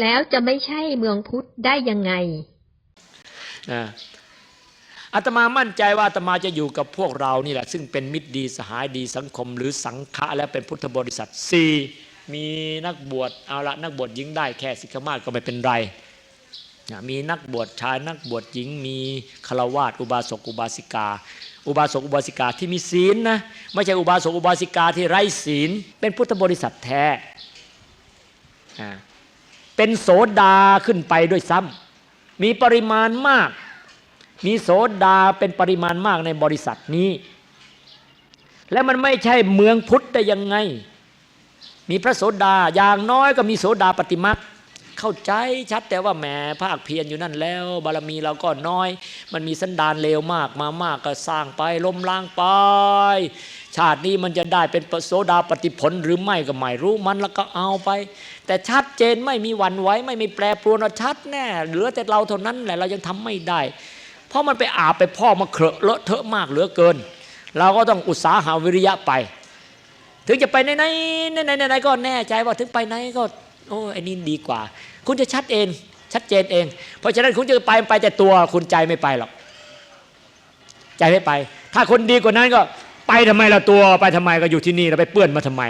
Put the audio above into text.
แล้วจะไม่ใช่เมืองพุทธได้ยังไงนะอาตมามั่นใจว่าอาตมาจะอยู่กับพวกเรานี่แหละ ซึ่งเป็นมิตรดีสหายดีสังคม หรือสังฆะและเป็นพุทธบริษัทสี่มีนักบวชเอาละนักบวชหญิงได้แค่สิกขามาก็ไม่เป็นไรนะมีนักบวชชายนักบวชหญิง มีฆราวาสอุบาสกอุบาสิกา อุบาสกอุบาสิกาที่มีศีลนะไม่ใช่อุบาสกอุบาสิกาที่ไร้ศีล เป็นพุทธบริษัทแท้อ่า เป็นโสดาขึ้นไปด้วยซ้ำมีปริมาณมาก มีโสดาเป็นปริมาณมากในบริษัทนี้ และมันไม่ใช่เมืองพุทธได้ยังไง มีพระโสดาอย่างน้อยก็มีโสดาปฏิมัก เข้าใจชัดแต่ว่าแหมภาคเพียรอยู่นั่นแล้ว บารมีเราก็น้อย มันมีสันดานเลวมากมามากก็สร้างไปล้มล้างไป ชาตินี้มันจะได้เป็นโสดาปฏิผลหรือไม่ก็ไม่รู้มันแล้วก็เอาไป แต่ชัดเจนไม่มีหวันไหวไม่มีแปรปรวนชัดแน่เหลือแต่เราเท่านั้นแหละเรายังทำไม่ได้ เพราะมันไปอาบไปพ่อมาเคอะเลอะเทอะมากเหลือเกิน เราก็ต้องอุตสาหาวิริยะไป ถึงจะไปไหนไหนไหนไหนไหนก็แน่ใจว่าถึงไปไหนก็ โอ้ไอ้นี่ดีกว่า คุณจะชัดเองชัดเจนเอง เพราะฉะนั้นคุณจะไปไปแต่ตัวคุณใจไม่ไปหรอกใจไม่ไป ถ้าคนดีกว่านั้นก็ไปทำไมละตัวไปทำไมก็อยู่ที่นี่เราไปเปื้อนมาทำไม